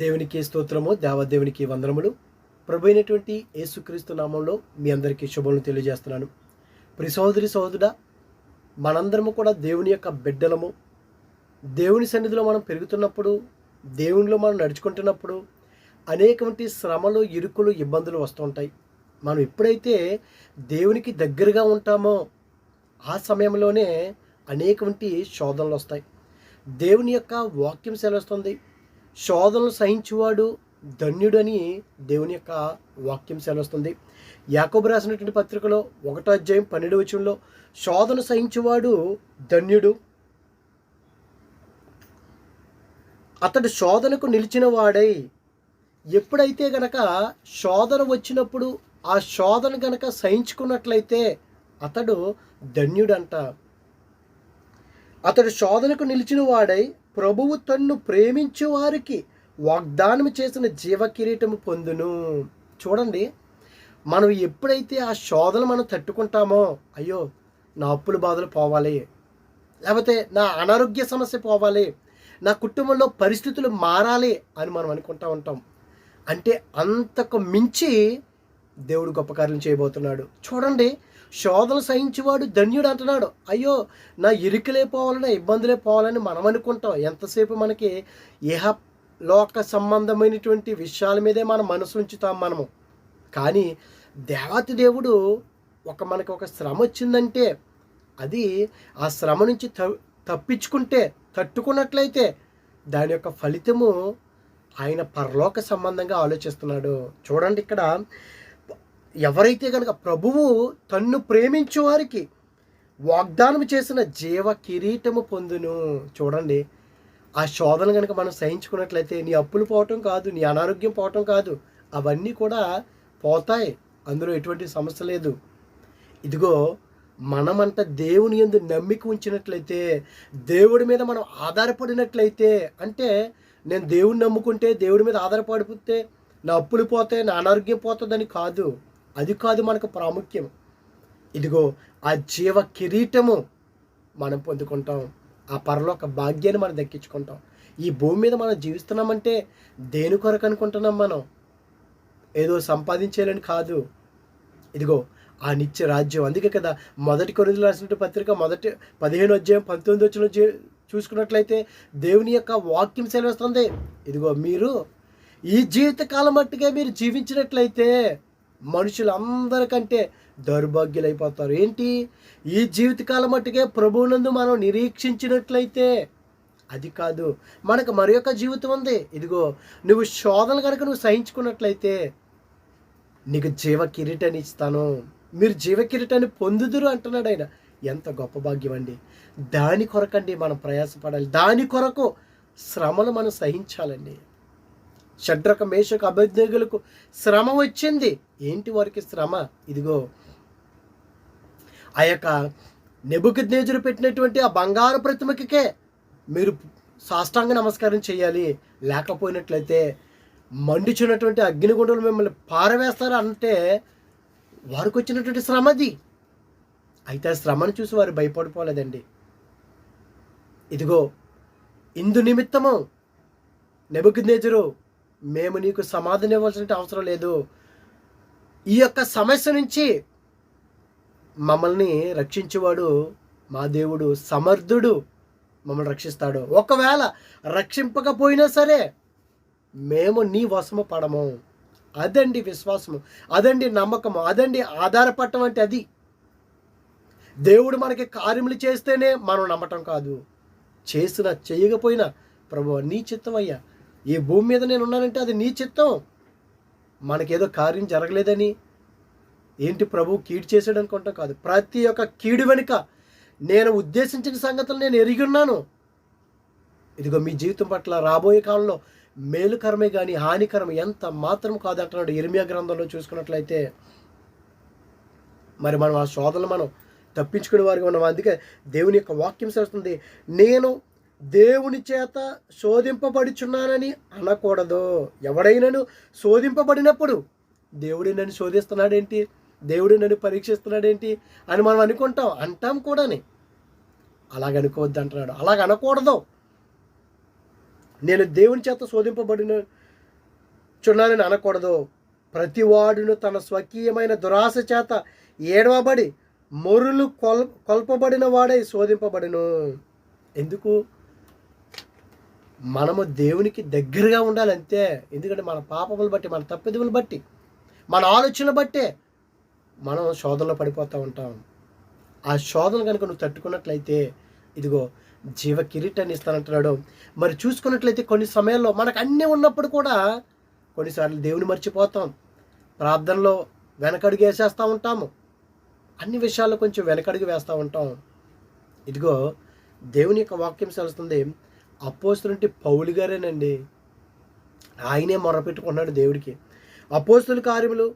దేవునికి స్తోత్రము దేవదేవునికి వందనములు. ప్రభు అయినటువంటి యేసుక్రీస్తు నామంలో మీ అందరికీ శుభములు తెలియజేస్తున్నాను. ప్రి సహోదరి సహోదరుడా మనందరము కూడా దేవుని యొక్క బిడ్డలము. దేవుని సన్నిధిలో మనం పెరుగుతున్నప్పుడు దేవునిలో మనం నడుచుకుంటున్నప్పుడు అనేకమంటి శ్రమలు ఇరుకులు ఇబ్బందులు వస్తుంటాయి మనం ఎప్పుడైతే దేవునికి దగ్గరగా ఉంటామో ఆ సమయంలోనే అనేకమంటి శోధనలు వస్తాయి. దేవుని యొక్క వాక్యం సెలవుస్తుంది. శోధనలు సహించువాడు ధన్యుడని దేవుని యొక్క వాక్యం సెలవుస్తుంది. యాకోబు రాసినటువంటి పత్రికలో ఒకటో అధ్యాయం పన్నెండు వచనంలో శోధన సహించువాడు ధన్యుడు. అతడు శోధనకు నిలిచిన వాడై ఎప్పుడైతే గనక శోధన వచ్చినప్పుడు ఆ శోధన గనక సహించుకున్నట్లయితే అతడు ధన్యుడంట. అతడు శోధనకు నిలిచిన వాడై ప్రభువు తన్ను ప్రేమించే వారికి వాగ్దానం చేసిన జీవ కిరీటము పొందును. చూడండి మనం ఎప్పుడైతే ఆ శోధన మనం తట్టుకుంటామో అయ్యో నా అప్పుల బాధలు పోవాలి లేకపోతే నా అనారోగ్య సమస్య పోవాలి నా కుటుంబంలో పరిస్థితులు మారాలి అని మనం అనుకుంటా ఉంటాం. అంటే అంతకు మించి దేవుడు గొప్ప కార్యం చేయబోతున్నాడు. చూడండి శోధన సహించేవాడు ధన్యుడు అంటున్నాడు. అయ్యో నా ఇరుకులే పోవాలని ఇబ్బందులే పోవాలని మనం అనుకుంటాం. ఎంతసేపు మనకి ఇహ లోక సంబంధమైనటువంటి విషయాల మీదే మన మనసు ఉంచుతాం మనము. కానీ దేవాతి దేవుడు ఒక మనకు ఒక శ్రమ వచ్చిందంటే అది ఆ శ్రమ నుంచి త తప్పించుకుంటే తట్టుకున్నట్లయితే దాని యొక్క ఫలితము ఆయన పరలోక సంబంధంగా ఆలోచిస్తున్నాడు. చూడండి ఇక్కడ ఎవరైతే కనుక ప్రభువు తన్ను ప్రేమించు వారికి వాగ్దానం చేసిన జీవ కిరీటము పొందును చూడండి. ఆ శోధన కనుక మనం సహించుకున్నట్లయితే నీ అప్పులు పోవటం కాదు నీ అనారోగ్యం పోవటం కాదు అవన్నీ కూడా పోతాయి. అందులో ఎటువంటి సమస్య లేదు. ఇదిగో మనమంట దేవుని ఎందు నమ్మిక ఉంచినట్లయితే దేవుడి మీద మనం ఆధారపడినట్లయితే అంటే నేను దేవుడిని నమ్ముకుంటే దేవుడి మీద ఆధారపడిపోతే నా అప్పులు పోతే నా అనారోగ్యం పోతుందని కాదు. అది కాదు మనకు ప్రాముఖ్యం. ఇదిగో ఆ జీవ కిరీటము మనం పొందుకుంటాం. ఆ పరలోక భాగ్యాన్ని మనం దక్కించుకుంటాం. ఈ భూమి మీద మనం జీవిస్తున్నామంటే దేని కొరకు అనుకుంటున్నాం మనం? ఏదో సంపాదించేయాలని కాదు. ఇదిగో ఆ నిత్య రాజ్యం. అందుకే కదా మొదటి కొరిందులు రాసినట్టు పత్రిక మొదటి పదిహేను అధ్యాయం పంతొమ్మిది వచ్చిన చూసుకున్నట్లయితే దేవుని యొక్క వాక్యం సెలవిస్తుంది. ఇదిగో మీరు ఈ జీవితకాలం మట్టుగా మీరు జీవించినట్లయితే మనుషులందరికంటే దౌర్భాగ్యులైపోతారు. ఏంటి? ఈ జీవితకాలం మట్టుకే ప్రభువునందు మనం నిరీక్షించినట్లయితే అది కాదు. మనకు మరి యొక్క జీవితం ఉంది. ఇదిగో నువ్వు శోధన కనుక నువ్వు సహించుకున్నట్లయితే నీకు జీవ కిరీటాన్ని ఇస్తాను. మీరు జీవ కిరీటాన్ని పొందుదురు అంటున్నాడు ఆయన. ఎంత గొప్ప భాగ్యం అండి. దాని కొరకండి మనం ప్రయాసపడాలి. దాని కొరకు శ్రమలు మనం సహించాలండి. షడ్రక మేషకు అభ్యర్థులకు శ్రమ వచ్చింది. ఏంటి వారికి శ్రమ? ఇదిగో. ఆ యొక్క నెబుకజ్ఞేజుడు పెట్టినటువంటి ఆ బంగారు ప్రతిమకే మీరు సాష్టాంగ నమస్కారం చేయాలి. లేకపోయినట్లయితే మండుచున్నటువంటి అగ్నిగుండలు మిమ్మల్ని పారవేస్తారు అంటే వారికి వచ్చినటువంటి శ్రమది అయితే ఆ శ్రమను చూసి వారు భయపడిపోలేదండి. ఇదిగో ఇందు నిమిత్తము నెబుకజ్ఞేజరు మేము నీకు సమాధానం ఇవ్వాల్సిన అవసరం లేదు. ఈ యొక్క సమస్య నుంచి మమ్మల్ని రక్షించేవాడు మా దేవుడు సమర్థుడు మమ్మల్ని రక్షిస్తాడు. ఒకవేళ రక్షింపకపోయినా సరే మేము నీ వశము పడము. అదండి విశ్వాసము అదండి నమ్మకము అదండి ఆధారపడటం అంటే అది. దేవుడు మనకి కార్యములు చేస్తేనే మనం నమ్మటం కాదు. చేసిన చేయకపోయినా ప్రభు నీ చిత్తం అయ్యా ఈ భూమి మీద నేను ఉన్నానంటే అది నీ చిత్తం. మనకేదో కార్యం జరగలేదని. ఏంటి ప్రభు కీడు చేశాడు అనుకుంటాం కాదు. ప్రతి ఒక్క కీడు వెనుక నేను ఉద్దేశించిన సంగతులు నేను ఎరిగి ఉన్నాను. ఇదిగో మీ జీవితం పట్ల రాబోయే కాలంలో మేలుకరమే కానీ హానికరం ఎంత మాత్రం కాదంటున్నాడు ఇరిమియా గ్రంథంలో చూసుకున్నట్లయితే. మరి మనం ఆ శోధనలు మనం తప్పించుకునే వారికి ఉన్నాం. అందుకే దేవుని యొక్క వాక్యం చేస్తుంది నేను దేవుని చేత శోధింపబడుచున్నానని అనకూడదు. ఎవడైనాను శోధింపబడినప్పుడు దేవుడు నన్ను శోధిస్తున్నాడేంటి? దేవుడు నన్ను పరీక్షిస్తున్నాడేంటి? అని మనం అనుకుంటాం. అంటాం కూడాని. అలాగ అనుకోవద్దు అంటున్నాడు. అలాగ అనకూడదు నేను దేవుని చేత శోధింపబడిన చున్నానని అనకూడదు. ప్రతివాడును తన స్వకీయమైన దురాశ చేత ఏడవబడి మొరులు కొల్ కొల్పబడిన వాడై శోధింపబడిను. ఎందుకు? మనము దేవునికి దగ్గరగా ఉండాలి అంతే ఎందుకంటే మన పాపములు బట్టి మన తప్పిదములు బట్టి మన ఆలోచనలు బట్టే మనం శోధనలో పడిపోతూ ఉంటాం. ఆ శోధన కనుక నువ్వు తట్టుకున్నట్లయితే ఇదిగో జీవ కిరీటాన్ని ఇస్తానంటున్నాడు. మరి చూసుకున్నట్లయితే కొన్ని సమయాల్లో మనకు అన్నీ ఉన్నప్పుడు కూడా కొన్నిసార్లు దేవుని మర్చిపోతాం. ప్రార్థనలో వెనకడుగు వేసేస్తూ ఉంటాము. అన్ని విషయాల్లో కొంచెం వెనకడుగు వేస్తూ ఉంటాం. ఇదిగో దేవుని యొక్క వాక్యం సెలుస్తుంది అపోస్తులంటే పౌలు గారేనండి. ఆయనే మొరపెట్టుకున్నాడు దేవుడికి. అపోస్తుల కార్యములు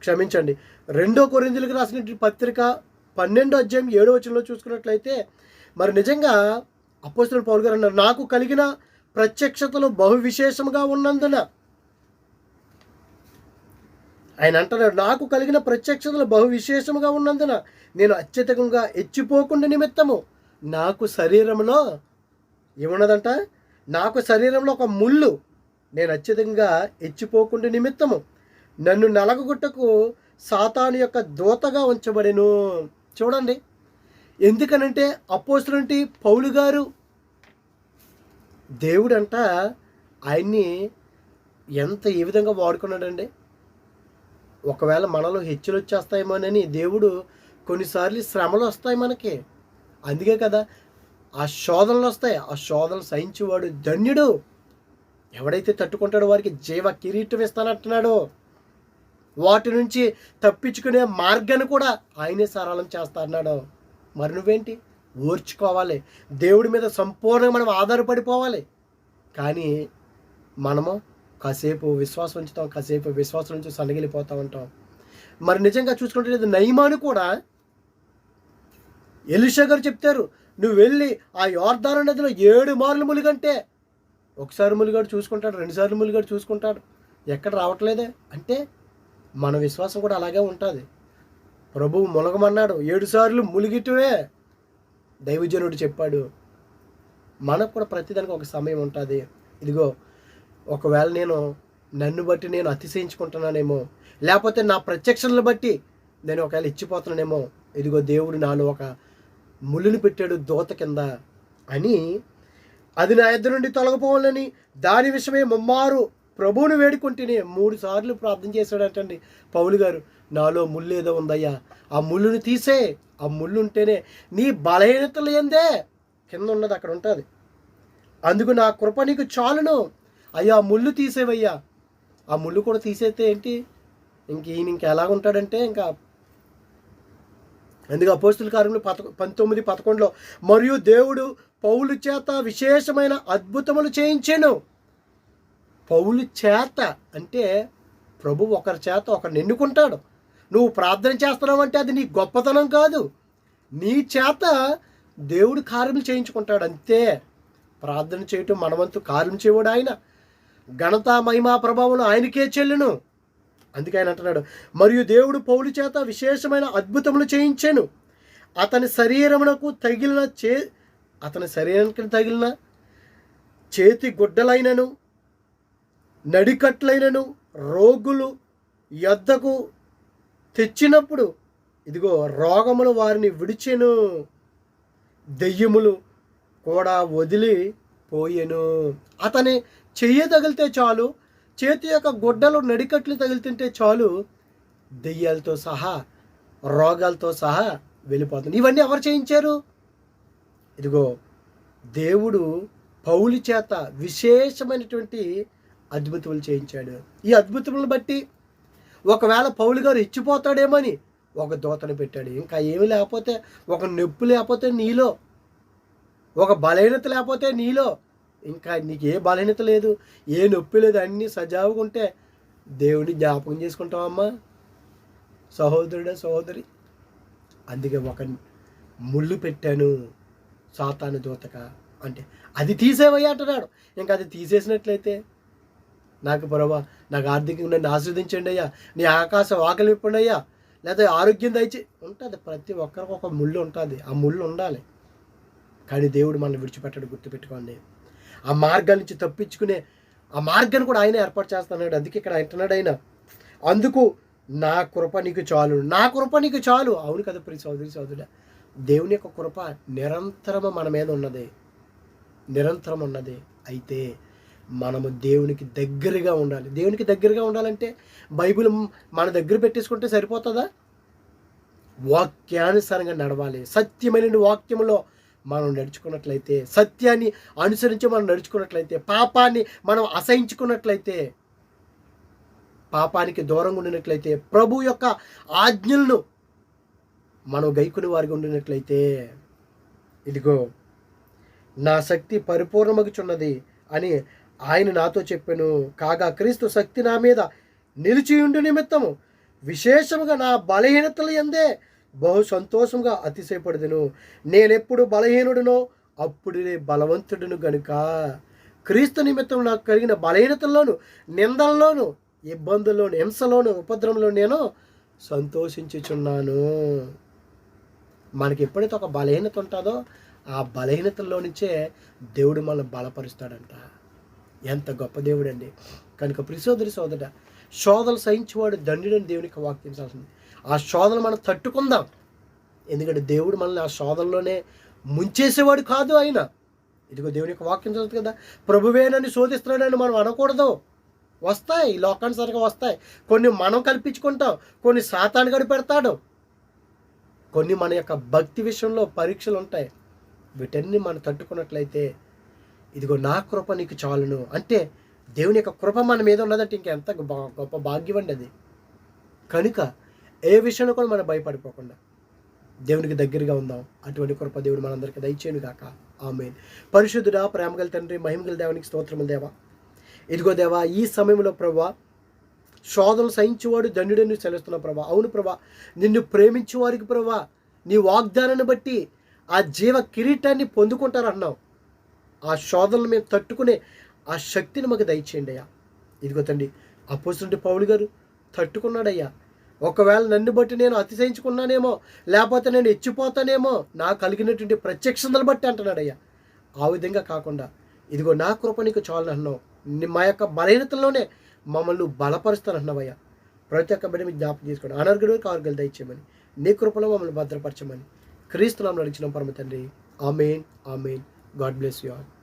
క్షమించండి. రెండో కొరిందులకు రాసిన పత్రిక పన్నెండో అధ్యాయం ఏడో వచనంలో చూసుకున్నట్లయితే మరి నిజంగా అపోస్తుల పౌలు గారు అన్నారు నాకు కలిగిన ప్రత్యక్షతలు బహు విశేషముగా ఉన్నందున ఆయన అంటున్నాడు నాకు కలిగిన ప్రత్యక్షతలు బహు విశేషముగా ఉన్నందున నేను అత్యధికంగా ఎచ్చిపోకుండా నిమిత్తము నాకు శరీరంలో ఏమున్నదంట? నాకు శరీరంలో ఒక ముళ్ళు. నేను అత్యధికంగా ఎచ్చిపోకుండా నిమిత్తము. నన్ను నలగగుట్టకు సాతాను యొక్క దూతగా ఉంచబడెను. చూడండి. ఎందుకనంటే అపోసులంటి పౌలు గారు దేవుడంట ఆయన్ని ఎంత ఏ విధంగా వాడుకున్నాడండి? ఒకవేళ మనలో హెచ్చులు వచ్చేస్తాయేమోనని దేవుడు కొన్నిసార్లు శ్రమలు వస్తాయి మనకి. అందుకే కదా ఆ శోధనలు వస్తాయి. ఆ శోధనలు సహించేవాడు ధన్యుడు. ఎవడైతే తట్టుకుంటాడో వారికి జీవ కిరీటం ఇస్తానంటున్నాడు వాటి నుంచి తప్పించుకునే మార్గాన్ని కూడా ఆయనే సరళం చేస్తా అన్నాడు మరి నువ్వేంటి? ఓర్చుకోవాలి. దేవుడి మీద సంపూర్ణంగా మనం ఆధారపడిపోవాలి. కానీ మనము కాసేపు విశ్వాసం ఉంచుతాం కాసేపు విశ్వాసం నుంచి సన్నగిలిపోతూ ఉంటాం. మరి నిజంగా చూసుకుంటే నయమాను కూడా ఎలిషా గారు చెప్తారు నువ్వు వెళ్ళి ఆ యోర్ధాన నదిలో ఏడు మార్లు ములిగంటే ఒకసారి ములిగాడు చూసుకుంటాడు రెండుసార్లు ములిగాడు చూసుకుంటాడు. ఎక్కడ రావట్లేదే? అంటే మన విశ్వాసం కూడా అలాగే ఉంటుంది. ప్రభువు ములగమన్నాడు ఏడు సార్లు ములిగిటవే దైవజనుడు చెప్పాడు. మనకు కూడా ప్రతిదానికి ఒక సమయం ఉంటుంది. ఇదిగో ఒకవేళ నేను నన్ను బట్టి నేను అతిశయించుకుంటున్నానేమో లేకపోతే నా ప్రత్యక్షలను బట్టి నేను ఒకవేళ ఇచ్చిపోతున్నానేమో ఇదిగో దేవుడు నాలో ఒక ముళ్ళుని పెట్టాడు దోత కింద అని అది నా ఇద్దరు నుండి తొలగిపోవాలని దాని విషయమే ముమ్మారు ప్రభువుని వేడుకుంటేనే మూడు సార్లు ప్రార్థన చేశాడంటండి పౌలు గారు. నాలో ముళ్ళు ఏదో ఉందయ్యా. ఆ ముళ్ళుని తీసే ఆ ముళ్ళు ఉంటేనే నీ బలహీనతలు ఏందే కింద ఉన్నది అక్కడ ఉంటుంది. అందుకు నా కృప నీకు చాలును. అయ్యా ముళ్ళు తీసేవయ్యా. ఆ ముళ్ళు కూడా తీసేస్తే ఏంటి? ఇంక ఈయన ఇంకా ఎలా ఉంటాడంటే ఇంకా అందుకే అపోస్తుల కార్యములు పత పంతొమ్మిది పదకొండులో మరియు దేవుడు పౌలు చేత విశేషమైన అద్భుతములు చేయించాను. పౌలు చేత అంటే ప్రభు ఒకరి చేత ఒకరిని ఎన్నుకుంటాడు. నువ్వు ప్రార్థన చేస్తున్నావు అంటే అది నీ గొప్పతనం కాదు. నీ చేత దేవుడు కార్యములు చేయించుకుంటాడు. అంతే. ప్రార్థన చేయటం మనవంతు కార్యం చేయవాడు ఆయన. ఘనత మహిమా ప్రభావం ఆయనకే చెల్లును. అందుకే ఆయన అంటున్నాడు మరియు దేవుడు పౌలు చేత విశేషమైన అద్భుతములు చేయించాను. అతని శరీరమునకు తగిలిన చే అతని శరీరానికి తగిలిన చేతి గుడ్డలైనను నడికట్లైనను రోగులు యొద్దకు తెచ్చినప్పుడు ఇదిగో రోగములు వారిని విడిచెను. దెయ్యములు కూడా వదిలిపోయెను. అతని చెయ్యి తగిలితే చాలు చేతి యొక్క గుడ్డలు నడికట్లు తగులుతుంటే చాలు దెయ్యాలతో సహా రోగాలతో సహా వెళ్ళిపోతుంది. ఇవన్నీ ఎవరు చేయించారు? ఇదిగో దేవుడు పౌలు చేత విశేషమైనటువంటి అద్భుతములు చేయించాడు. ఈ అద్భుతములను బట్టి ఒకవేళ పౌలు గారు ఇచ్చిపోతాడేమని ఒక దోతను పెట్టాడు. ఇంకా ఏమి లేకపోతే ఒక నొప్పి లేకపోతే నీలో ఒక బలహీనత లేకపోతే నీలో ఇంకా నీకు ఏ బలహీనత లేదు ఏ నొప్పి లేదు అన్నీ సజావుగా ఉంటే దేవుని జ్ఞాపకం చేసుకుంటావమ్మా సహోదరుడా సహోదరి అందుకే ఒక ముళ్ళు పెట్టాను సాతాను దూతక అంటే అది తీసేవయ్యా అంటున్నాడు. ఇంకా అది తీసేసినట్లయితే నాకు పొరవా నాకు ఆర్థికంగా నన్ను ఆస్వాదించండి అయ్యా. నీ ఆకాశం ఆకలి విప్పండి అయ్యా. లేదా ఆరోగ్యం దయచి ఉంటుంది ప్రతి ఒక్కరికి ఒక ముళ్ళు ఉంటుంది ఆ ముళ్ళు ఉండాలి. కానీ దేవుడు మనం విడిచిపెట్టడు గుర్తుపెట్టుకోండి. ఆ మార్గాల నుంచి తప్పించుకునే ఆ మార్గాన్ని కూడా ఆయన ఏర్పాటు చేస్తున్నాడు. అందుకే ఇక్కడ అంటున్నాడు ఆయన. అందుకు నా కృప నీకు చాలు. నా కృప నీకు చాలు. అవును కదా ప్రియ సోదరి సోదరుడు దేవుని యొక్క కృప నిరంతరము మన మీద ఉన్నది. నిరంతరం ఉన్నది. అయితే మనము దేవునికి దగ్గరగా ఉండాలి. దేవునికి దగ్గరగా ఉండాలంటే బైబిల్ మన దగ్గర పెట్టేసుకుంటే సరిపోతుందా? వాక్యానుసారంగా నడవాలి. సత్యమైన వాక్యంలో మనం నడుచుకున్నట్లయితే సత్యాన్ని అనుసరించి మనం నడుచుకున్నట్లయితే పాపాన్ని మనం అసహించుకున్నట్లయితే పాపానికి దూరంగా ఉండినట్లయితే ప్రభు యొక్క ఆజ్ఞలను మనం గైకుని వారిగా ఉండినట్లయితే ఇదిగో నా శక్తి పరిపూర్ణమగుచున్నది అని ఆయన నాతో చెప్పాను. కాగా క్రీస్తు శక్తి నా మీద నిలిచియుండు నిమిత్తము విశేషముగా నా బలహీనతలు ఎందే బహు సంతోషంగా అతిశయపడదును. నేనెప్పుడు బలహీనుడునో అప్పుడే బలవంతుడును గనుక. క్రీస్తు నిమిత్తం నాకు కలిగిన బలహీనతల్లోను నిందల్లోను ఇబ్బందుల్లోను హింసలోను ఉపద్రవంలో నేను సంతోషించుచున్నాను. మనకి ఎప్పుడైతే ఒక బలహీనత ఉంటుందో ఆ బలహీనతల్లో నుంచే దేవుడు మనల్ని బలపరుస్తాడంట. ఎంత గొప్ప దేవుడు అండి కనుక ప్రిసోదరి సోదర శోధలు సహించేవాడు దండుడని దేవునికి వాక్యం చేస్తుంది ఆ శోధన మనం తట్టుకుందాం. ఎందుకంటే దేవుడు మనల్ని ఆ శోధనలోనే ముంచేసేవాడు కాదు ఆయన. ఇదిగో దేవుని యొక్క వాక్యం చదువుతుంది కదా. ప్రభువేనని శోధిస్తున్నాడని మనం అనకూడదు. వస్తాయి ఈ వస్తాయి. కొన్ని మనం కల్పించుకుంటాం కొన్ని సాతాను గడి పెడతాడు. కొన్ని మన యొక్క భక్తి విషయంలో పరీక్షలు ఉంటాయి. వీటన్ని మనం తట్టుకున్నట్లయితే ఇదిగో నా కృప నీకు చాలును. అంటే దేవుని యొక్క కృప మన మీద ఉన్నదంటే ఇంకెంత గొప్ప భాగ్యం అండి అది. కనుక ఏ విషయంలో కూడా మనం భయపడిపోకుండా దేవునికి దగ్గరగా ఉందాం. అటువంటి కృప దేవుడు మనందరికీ దయచేయను గాక. ఆమె పరిశుద్ధుడా ప్రేమగల తండ్రి మహిమగల దేవానికి స్తోత్రములు దేవా. ఇదిగో దేవా ఈ సమయంలో ప్రభా శోధనలు సహించేవాడు దండుడని సెలవుస్తున్న ప్రభా. అవును ప్రభా నిన్ను ప్రేమించే వారికి ప్రభా నీ వాగ్దానాన్ని బట్టి ఆ జీవ కిరీటాన్ని పొందుకుంటారన్నావు. ఆ శోధనలు మేము తట్టుకునే ఆ శక్తిని మాకు దయచేయండి అయ్యా. ఇదిగో తండ్రి అపోసుంటి పౌలు గారు తట్టుకున్నాడయ్యా. ఒకవేళ నన్ను బట్టి నేను అతిశయించుకున్నానేమో లేకపోతే నేను ఎచ్చిపోతానేమో నాకు కలిగినటువంటి ప్రత్యక్షతను బట్టి అంటున్నాడయ్యా. ఆ విధంగా కాకుండా ఇదిగో నా కృప నీకు చాలు అన్నావు. మా యొక్క బలహీనతలోనే మమ్మల్ని బలపరుస్తాను బలపరుస్తానంటున్నావయ్యా ప్రతి ఒక్క బిడ్డ మీకు జ్ఞాపకం చేసుకోండి. అనర్గుడు కారుగలు దయచేయమని నీ కృపలో మమ్మల్ని భద్రపరచమని క్రీస్తునామం నడిచిన పరమ తండ్రి. Amen amen. God bless you all.